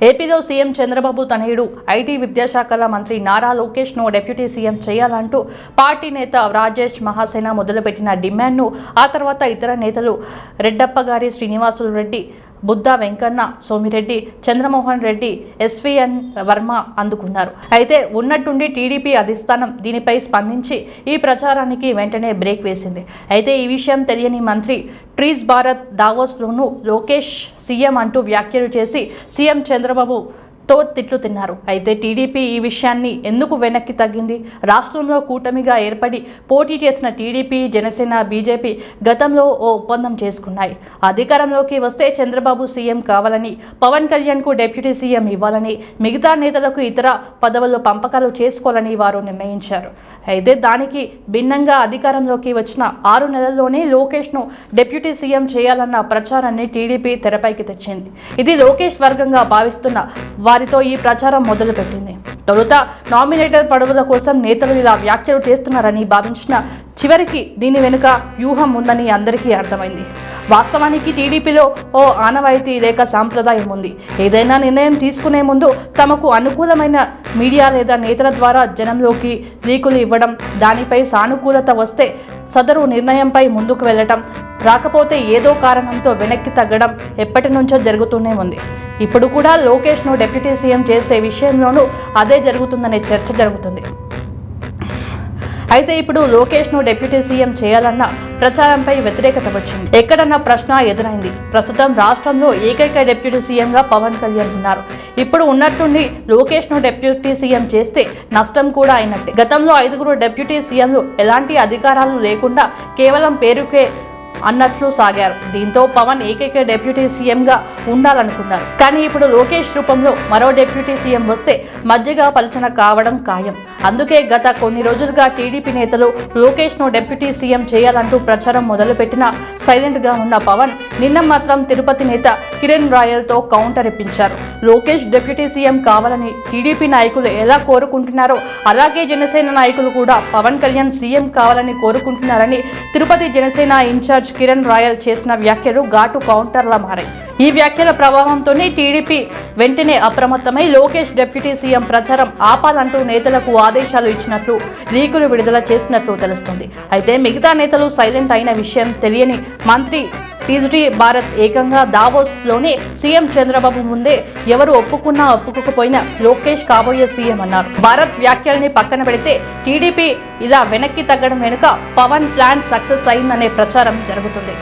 ఏపీలో సీఎం చంద్రబాబు తనయుడు ఐటీ విద్యాశాఖల మంత్రి నారా లోకేష్ను డిప్యూటీ సీఎం చేయాలంటూ పార్టీ నేత రాజేష్ మహాసేన మొదలుపెట్టిన డిమాండ్ను ఆ తర్వాత ఇతర నేతలు రెడ్డప్పగారి శ్రీనివాసులు రెడ్డి బుద్ధా వెంకన్న సోమిరెడ్డి చంద్రమోహన్ రెడ్డి ఎస్విఎన్ వర్మ అందుకున్నారు. అయితే ఉన్నట్టుండి టీడీపీ అధిష్టానం దీనిపై స్పందించి ఈ ప్రచారానికి వెంటనే బ్రేక్ వేసింది. అయితే ఈ విషయం తెలియని మంత్రి ట్రీస్ భారత్ దావోస్లోనూ లోకేష్ సీఎం అంటూ వ్యాఖ్యలు చేసి సీఎం చంద్రబాబు తో తిట్లు తిన్నారు. అయితే టీడీపీ ఈ విషయాన్ని ఎందుకు వెనక్కి తగ్గింది? రాష్ట్రంలో కూటమిగా ఏర్పడి పోటీ చేసిన టీడీపీ జనసేన బీజేపీ గతంలో ఓ ఒప్పందం చేసుకున్నాయి. అధికారంలోకి వస్తే చంద్రబాబు సీఎం కావాలని పవన్ కళ్యాణ్కు డిప్యూటీ సీఎం ఇవ్వాలని మిగతా నేతలకు ఇతర పదవుల్లో పంపకాలు చేసుకోవాలని వారు నిర్ణయించారు. అయితే దానికి భిన్నంగా అధికారంలోకి వచ్చిన ఆరు నెలల్లోనే లోకేష్ను డిప్యూటీ సీఎం చేయాలన్న ప్రచారాన్ని టీడీపీ తెరపైకి తెచ్చింది. ఇది లోకేష్ వర్గంగా భావిస్తున్న వారితో ఈ ప్రచారం మొదలుపెట్టింది. తొలుత నామినేటర్ పడవల కోసం నేతలు ఇలా వ్యాఖ్యలు చేస్తున్నారని భావించిన చివరికి దీని వెనుక వ్యూహం ఉందని అందరికీ అర్థమైంది. వాస్తవానికి టీడీపీలో ఓ ఆనవాయితీ లేక సాంప్రదాయం ఉంది. ఏదైనా నిర్ణయం తీసుకునే ముందు తమకు అనుకూలమైన మీడియా లేదా నేతల ద్వారా జనంలోకి లీకులు ఇవ్వడం దానిపై సానుకూలత వస్తే సదరు నిర్ణయంపై ముందుకు వెళ్ళటం రాకపోతే ఏదో కారణంతో వెనక్కి తగ్గడం ఎప్పటి నుంచో జరుగుతూనే ఉంది. ఇప్పుడు కూడా లోకేష్ను డిప్యూటీ సీఎం చేసే విషయంలోనూ అదే జరుగుతుందనే చర్చ జరుగుతుంది. అయితే ఇప్పుడు లోకేష్ను డిప్యూటీ సీఎం చేయాలన్న ప్రచారంపై వ్యతిరేకత వచ్చింది. ఎక్కడన్న ప్రశ్న ఎదురైంది. ప్రస్తుతం రాష్ట్రంలో ఏకైక డిప్యూటీ సీఎంగా పవన్ కళ్యాణ్ ఉన్నారు. ఇప్పుడు ఉన్నట్టుండి లోకేష్ను డిప్యూటీ సీఎం చేస్తే నష్టం కూడా అయినట్టే. గతంలో ఐదుగురు డిప్యూటీ సీఎంలు ఎలాంటి అధికారాలు లేకుండా కేవలం పేరుకే అన్నట్లు సాగారు. దీంతో పవన్ ఏకైక డెప్యూటీ సీఎంగా ఉండాలనుకున్నారు. కానీ ఇప్పుడు లోకేష్ రూపంలో మరో డెప్యూటీ సీఎం వస్తే మధ్యగా పలచన కావడం ఖాయం. అందుకే గత కొన్ని రోజులుగా టీడీపీ నేతలు లోకేష్ను డెప్యూటీ సీఎం చేయాలంటూ ప్రచారం మొదలుపెట్టిన సైలెంట్గా ఉన్న పవన్ నిన్న మాత్రం తిరుపతి నేత కిరణ్ రాయల్తో కౌంటర్ ఇప్పించారు. లోకేష్ డిప్యూటీ సీఎం కావాలని టీడీపీ నాయకులు ఎలా కోరుకుంటున్నారో అలాగే జనసేన నాయకులు కూడా పవన్ కళ్యాణ్ సీఎం కావాలని కోరుకుంటున్నారని తిరుపతి జనసేన ఇన్ఛార్జ్ కిరణ్ రాయల్ చేసిన వ్యాఖ్యలు ఘాటు కౌంటర్లా మారాయి. ఈ వ్యాఖ్యల ప్రభావంతోనే టీడీపీ వెంటనే అప్రమత్తమై లోకేష్ డిప్యూటీ సీఎం ప్రచారం ఆపాలంటూ నేతలకు ఆదేశాలు ఇచ్చినట్లు లీకులు విడుదల చేసినట్లు తెలుస్తుంది. అయితే మిగతా నేతలు సైలెంట్ అయిన విషయం తెలియని మంత్రి టీజుటీ భారత్ ఏకంగా దావోస్లోనే సీఎం చంద్రబాబు ముందే ఎవరు ఒప్పుకున్నా ఒప్పుకోకపోయినా లోకేష్ కాబోయే సీఎం అన్నారు. భారత్ వ్యాఖ్యల్ని పక్కన పెడితే టీడీపీ ఇలా వెనక్కి తగ్గడం వెనుక పవన్ ప్లాన్ సక్సెస్ అయిందనే ప్రచారం జరుగుతుంది.